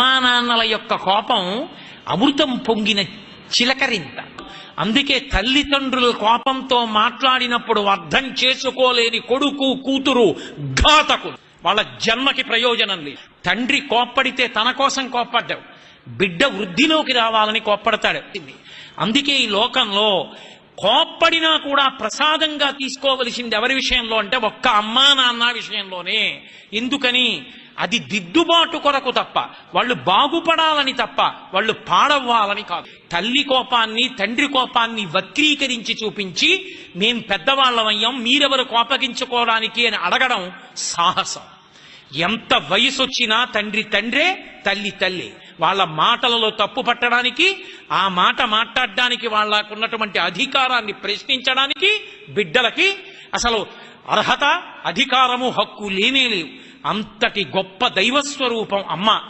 అమ్మా నాన్నల యొక్క కోపం అమృతం పొంగిన చిలకరింత. అందుకే తల్లిదండ్రుల కోపంతో మాట్లాడినప్పుడు అర్థం చేసుకోలేని కొడుకు కూతురు ఘాతకు వాళ్ళ జన్మకి ప్రయోజనం లేదు. తండ్రి కోప్పడితే తన కోసం కోప్పడ్డావు బిడ్డ వృద్ధిలోకి రావాలని కోప్పడతాడు. అందుకే ఈ లోకంలో కోప్పడినా కూడా ప్రసాదంగా తీసుకోవలసింది ఎవరి విషయంలో అంటే ఒక్క అమ్మా నాన్న విషయంలోనే. ఎందుకని? అది దిద్దుబాటు కొరకు తప్ప వాళ్ళు బాగుపడాలని తప్ప వాళ్ళు పాడవ్వాలని కాదు. తల్లి కోపాన్ని తండ్రి కోపాన్ని వక్రీకరించి చూపించి మేం పెద్దవాళ్ళమయ్యాం మీరెవరు కోపగించుకోవడానికి అని అడగడం సాహసం. ఎంత వయసు వచ్చినా తండ్రి తండ్రే తల్లి తల్లి. వాళ్ళ మాటలలో తప్పు పట్టడానికి ఆ మాట మాట్లాడడానికి వాళ్ళకు ఉన్నటువంటి అధికారాన్ని ప్రశ్నించడానికి బిడ్డలకి అసలు అర్హత అధికారము హక్కు లేనే లేవు. అంతటి గొప్ప దైవస్వరూపం అమ్మ.